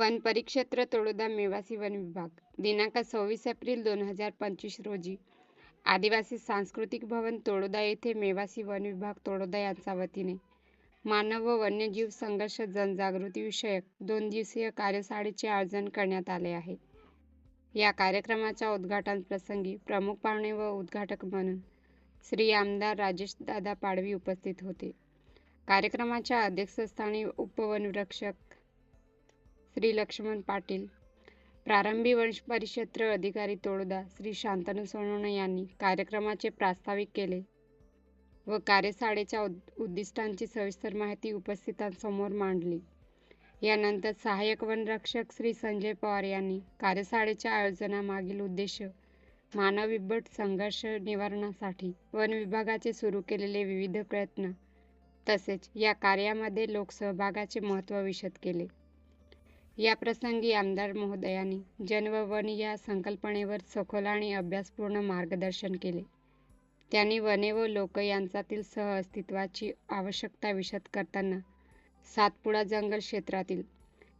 One परिक्षेत्र Taloda Mewasi one विभाग. दिनांक सव्वीस एप्रिल दोन हजार पंचवीस रोजी आदिवासी सांस्कृतिक भवन तळोदा येथे मेवासी वन विभाग तळोदा यांच्या वतीने मानव व वन्यजीव संघर्ष जनजागृती विषयक दोन दिवसीय कार्यशाळेचे आयोजन करण्यात आले आहे. या कार्यक्रमाच्या उद्घाटन प्रसंगी प्रमुख पाहुणे व उद्घाटक म्हणून श्री आमदार राजेश दादा पाडवी उपस्थित होते. कार्यक्रमाच्या अध्यक्षस्थानी उपवनरक्षक श्री लक्ष्मण पाटील प्रारंभी वंश परिक्षेत्र अधिकारी तोडदा श्री शांतनु सोनवणे यांनी कार्यक्रमाचे प्रास्ताविक केले व कार्यशाळेच्या उद्दिष्टांची सविस्तर माहिती उपस्थितांसमोर मांडली. यानंतर सहाय्यक वनरक्षक श्री संजय पवार यांनी कार्यशाळेच्या आयोजनामागील उद्देश मानव बिबट संघर्ष निवारणासाठी वन विभागाचे सुरू केलेले विविध प्रयत्न तसेच या कार्यामध्ये लोकसहभागाचे महत्त्व विशद केले. या प्रसंगी आमदार महोदयांनी जन व वन या संकल्पनेवर सखोल आणि अभ्यासपूर्ण मार्गदर्शन केले. त्यांनी वने व लोक यांच्यातील सहअस्तित्वाची आवश्यकता विशद करताना सातपुडा जंगल क्षेत्रातील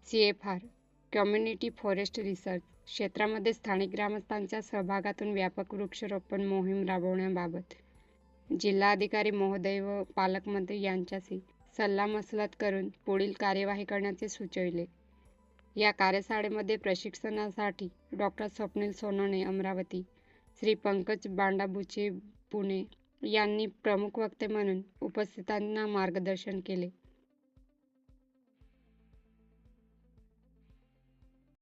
C F R community forest research क्षेत्रामध्ये स्थानिक ग्रामस्थांच्या सहभागातून व्यापक वृक्षारोपण मोहीम राबवण्याबाबत जिल्हाधिकारी महोदय व पालकमंत्री यांच्याशी सल्लामसलत करून पुढील कार्यवाही करण्याचे सुचविले. या कार्यशाळेमध्ये प्रशिक्षणासाठी डॉक्टर स्वप्नील सोनवणे अमरावती श्री पंकज बांडाबुचे पुणे यांनी प्रमुख वक्ते म्हणून उपस्थितांना मार्गदर्शन केले.